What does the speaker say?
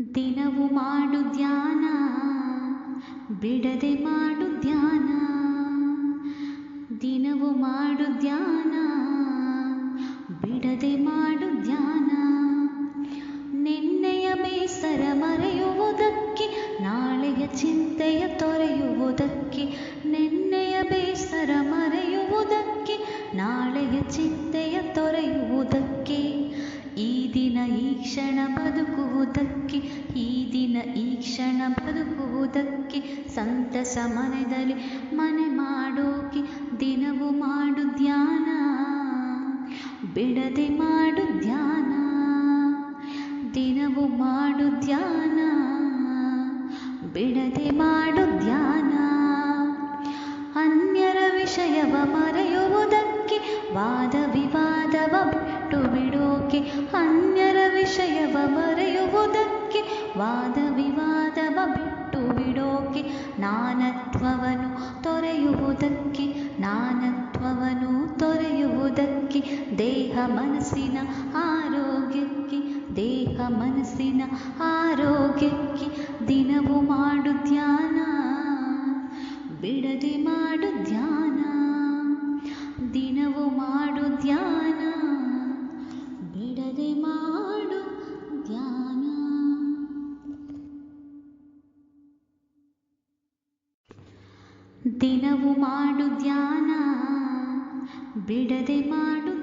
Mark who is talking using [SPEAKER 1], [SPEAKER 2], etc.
[SPEAKER 1] ದಿನವು ಮಾಡು ಧ್ಯಾನ, ಬಿಡದೆ ಮಾಡು ಧ್ಯಾನ. ದಿನವು ಮಾಡು ಧ್ಯಾನ, ಬಿಡದೆ ಮಾಡು ಧ್ಯಾನ. ನಿನ್ನೆಯ ಬೇಸರ ಮರೆಯುವುದಕ್ಕೆ, ನಾಳೆಯ ಚಿಂತೆಯ ತೊರೆಯುವುದಕ್ಕೆ ನಿನ್ನೆಯ ಬೇಸರ ಈ ಕ್ಷಣ ಬದುಕುವುದಕ್ಕೆ, ಈ ದಿನ ಈ ಕ್ಷಣ ಬದುಕುವುದಕ್ಕೆ, ಸಂತಸ ಮನೆಯಲ್ಲಿ ಮನೆ ಮಾಡೋಕೆ, ದಿನವು ಮಾಡು ಧ್ಯಾನ, ಬಿಡದೆ ಮಾಡು ಧ್ಯಾನ, ದಿನವು ಮಾಡು ಧ್ಯಾನ, ಬಿಡದೆ ಮಾಡು ಧ್ಯಾನ. ಅನ್ಯರ ವಿಷಯವ ಮರೆಯುವುದಕ್ಕೆ, ವಾದ ವಿವಾದವ ಬಿಟ್ಟು ಬಿಡೋಕೆ, ಅನ್ಯರ ವಿಷಯವ ಮರೆಯುವುದಕ್ಕೆ, ವಾದ ವಿವಾದವ ಬಿಟ್ಟು ಬಿಡೋಕೆ ನಾನತ್ವವನು ತೊರೆಯುವುದಕ್ಕೆ ನಾನತ್ವವನು ತೊರೆಯುವುದಕ್ಕೆ, ದೇಹ ಮನಸ್ಸಿನ ಆರೋಗ್ಯಕ್ಕೆ, ದೇಹ ಮನಸ್ಸಿನ ಆರೋಗ್ಯಕ್ಕೆ ದಿನವೂ ಮಾಡು ಧ್ಯಾನ, ಬಿಡದೆ ಮಾಡು ಧ್ಯಾನ. ದಿನವು ಮಾಡು ಧ್ಯಾನ ಬಿಡದೆ ಮಾಡು